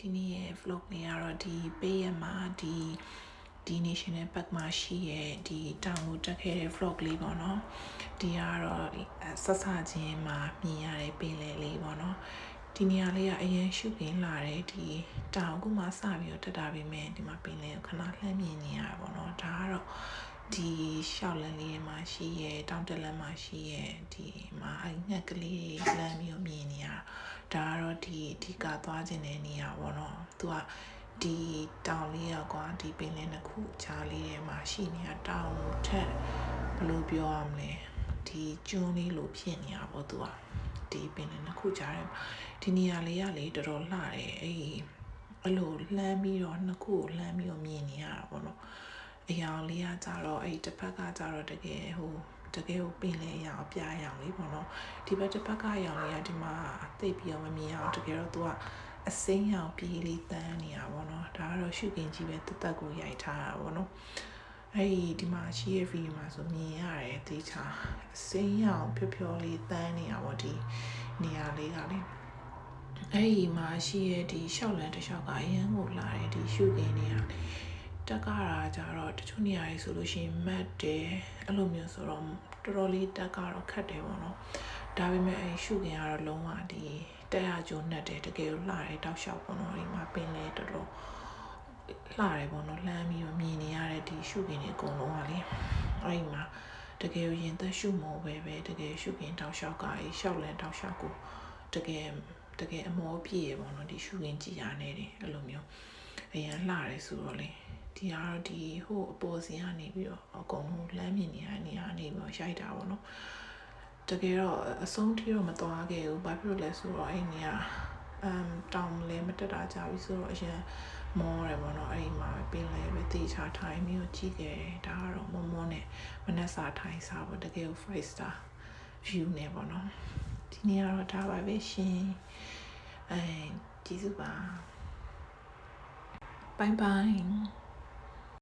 ဒီနေ့ရဲ့ vlog လေးကတော့ဒီပေးရမှာဒီဒီ national park မှာရှိရဲ့ဒီတောင်ကိုတက်ခဲ့တဲ့ vlog လေးပေါ့နော်ဒီကတော့ဆက်ဆချင်းမှာမြင်ရတဲ့ပင်လယ်လေးပေါ့နော်ဒီနေရာလေးကအရင်ရှုပ်ပင်လာတဲ့ဒီတောင်ကူမှစပြီးတော့တက်တာပြီမဲ့ဒီမှာပင်လယ်ကိုခဏလှမ်းမြင်နေရတာပေါ့နော်ဒါကတော့ဒီရှောက်လန်းလေးမှာရှိရဲ့တောင်တက်လန်းမှာရှိရဲ့ဒီမှာအငှက်ကလေးလမ်းပြီးတော့မြင်နေရတာ ဒါကတော့ဒီအဓိကသွားခြင်းတဲ့နေရာပေါ့နော်သူကဒီတောင်လေးอ่ะကွာဒီပင်လယ်တစ်ခုခြားလေးထဲမှာရှိနေတာတောင်ထက်ဘယ်လိုပြောရမလဲဒီကျွန်းလေးလိုဖြစ်နေတာပေါ့သူကဒီပင်လယ်တစ်ခုခြားထဲမှာဒီနေရာလေးကလေတော်တော်လှတယ်အဲ့ဒီအဲ့လိုလှမ်းပြီးတော့နှစ်ခုကိုလှမ်းပြီးတော့မြင်နေရတာပေါ့နော် အယောင်လေးကကြတော့အဲ့ဒီတစ်ဖက်ကကြတော့တကယ်ဟိုတကယ်ကိုပင်လေရအောင်အပြာရောင်လေးပေါ့နော်ဒီဘက်တစ်ဖက်ကရောင်လေးကဒီမှာတိတ်ပြီးတော့မမြင်အောင်တကယ်တော့သူကအစိမ်းရောင်ပြေးလေးတန်းနေတာပေါ့နော်ဒါကတော့ရှုကင်ကြီးပဲတက်တက်ကိုရိုက်ထားတာပေါ့နော်အဲ့ဒီဒီမှာရှိရဲ့ဗီဒီယိုမှာဆိုမြင်ရတယ်တေချာအစိမ်းရောင်ဖြောဖြောလေးတန်းနေတာပေါ့ဒီနေရာလေးကလေအဲ့ဒီမှာရှိရဲ့ဒီရှောက်လန်တစ်လျှောက်ကအရန်ကိုလာတယ်ဒီရှုကင်တွေက တက်ကားတာကြတော့တချို့နေရာကြီးဆိုလို့ရှိရင်မတ်တယ်အဲ့လိုမျိုးဆိုတော့တော်တော်လေးတက်ကတော့ခတ်တယ်ပေါ့နော်ဒါပေမဲ့အဲ့ရှုခင်ကတော့လုံးဝဒီတက်ရကြုံနဲ့တယ်တကယ်လို့လှတယ်တောက်လျှောက်ပေါ့နော်ဒီမှာပင်လဲတော်တော်လှတယ်ပေါ့နော်လှမ်းပြီးတော့မြင်နေရတဲ့ဒီရှုခင်တွေအကုန်လုံးကလေအဲ့ဒီမှာတကယ်ရင်သက်ရှုမောပဲပဲတကယ်ရှုခင်တောက်လျှောက်ကကြီးရှောက်လန်တောက်လျှောက်ကိုတကယ်တကယ်အမောပြည့်ရပေါ့နော်ဒီရှုခင်ကြည်ရနေတယ်အဲ့လိုမျိုးအရင်လှတယ်ဆိုတော့လေ ဒီကတော့ဒီဟိုအပေါ်စီကနေပြီးတော့အကုန်လုံးလမ်းမြင်နေရနေရနေပြီးတော့ရိုက်တာပေါ့နော်တကယ်တော့အဆုံးထိတော့မသွားခဲ့ဘူးဘာဖြစ်လို့လဲဆိုတော့အဲ့နေကအမ်တောင်လည်းမတက်တာကြပြီဆိုတော့အရင်မောတယ်ပေါ့နော်အဲ့ဒီမှာပင်လဲပဲတေချာထိုင်ပြီးတော့ကြည့်ခဲ့တယ်ဒါကတော့မောမောနဲ့မနက်စာထိုင်စားပေါ့တကယ်ကို five star view နဲ့ပေါ့နော်ဒီနေ့ကတော့ဒါပါပဲရှင်အဲကျေးဇူးပါ bye bye